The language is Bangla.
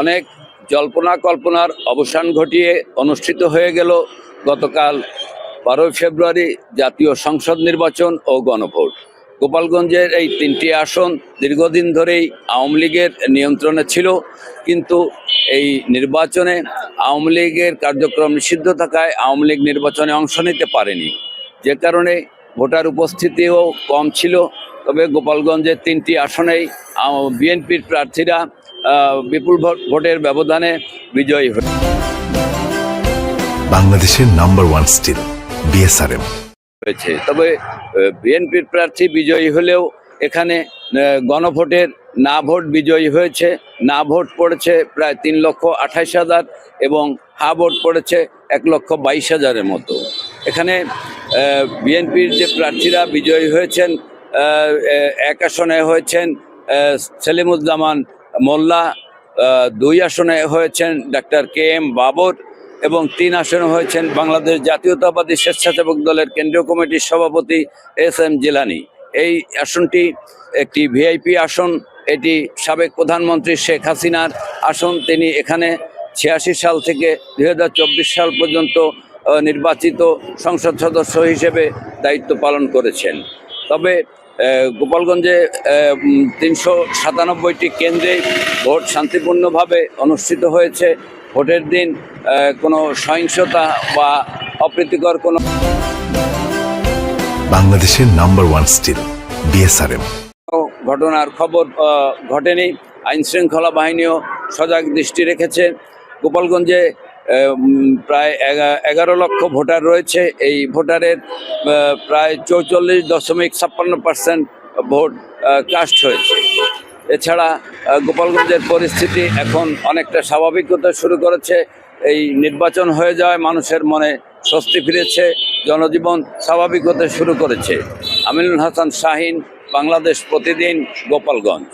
অনেক জল্পনা কল্পনার অবসান ঘটিয়ে অনুষ্ঠিত হয়ে গেল গতকাল বারোই ফেব্রুয়ারি জাতীয় সংসদ নির্বাচন ও গণভোট। গোপালগঞ্জের এই তিনটি আসন দীর্ঘদিন ধরেই আওয়ামী লীগের নিয়ন্ত্রণে ছিল, কিন্তু এই নির্বাচনে আওয়ামী লীগের কার্যক্রম নিষিদ্ধ থাকায় আওয়ামী লীগ নির্বাচনে অংশ নিতে পারেনি। যে কারণে ভোটার উপস্থিতিও কম ছিল, তবে গোপালগঞ্জের তিনটি আসনেই বিএনপির প্রার্থীরা বিপুল ভোট- ভোটের ব্যবধানে বিজয়ী হয়েছে বাংলাদেশের নাম্বার ওয়ান স্টিল বিএসআরএম হয়েছে তবে বিএনপির প্রার্থী বিজয়ী হলেও এখানে গণভোটের না ভোট বিজয়ী হয়েছে। না ভোট পড়েছে প্রায় তিন লক্ষ আঠাইশ হাজার এবং হা ভোট পড়েছে এক লক্ষ বাইশ হাজারের মতো। এখানে বিএনপির যে প্রার্থীরা বিজয়ী হয়েছেন এক আসনে হয়েছেন সেলিমুজ্জামান মোল্লা দুই আসনে হয়েছেন ডাক্তার কে এম বাবর এবং তিন আসনে হয়েছেন বাংলাদেশ জাতীয়তাবাদী স্বেচ্ছাসেবক দলের কেন্দ্রীয় কমিটির সভাপতি এস এম জিলানি। এই আসনটি একটি ভিআইপি আসন, এটি সাবেক প্রধানমন্ত্রী শেখ হাসিনার আসন। তিনি এখানে ছিয়াশি সাল থেকে দু হাজার চব্বিশ সাল পর্যন্ত নির্বাচিত সংসদ সদস্য হিসেবে দায়িত্ব পালন করেছেন। তবে গোপালগঞ্জে তিনশো সাতানব্বইটি কেন্দ্রে ভোট শান্তিপূর্ণভাবে অনুষ্ঠিত হয়েছে। ভোটের দিন কোনো সহিংসতা বা অপ্রীতিকর কোনো বাংলাদেশের নাম্বার ওয়ান স্টিল বিএসআরএম। ঘটনার খবর ঘটেনি। আইন শৃঙ্খলা বাহিনীও সজাগ দৃষ্টি রেখেছে। গোপালগঞ্জে প্রায় এগা- এগারো লক্ষ ভোটার রয়েছে। এই ভোটারের প্রায় চৌচল্লিশ দশমিক ছাপ্পান্ন পার্সেন্ট ভোট কাস্ট হয়েছে। এছাড়া গোপালগঞ্জের পরিস্থিতি এখন অনেকটা স্বাভাবিক হতে শুরু করেছে। এই নির্বাচন হয়ে যাওয়ায় মানুষের মনে স্বস্তি ফিরেছে, জনজীবন স্বাভাবিক হতে শুরু করেছে। আমিনুল হাসান শাহিন, বাংলাদেশ প্রতিদিন, গোপালগঞ্জ।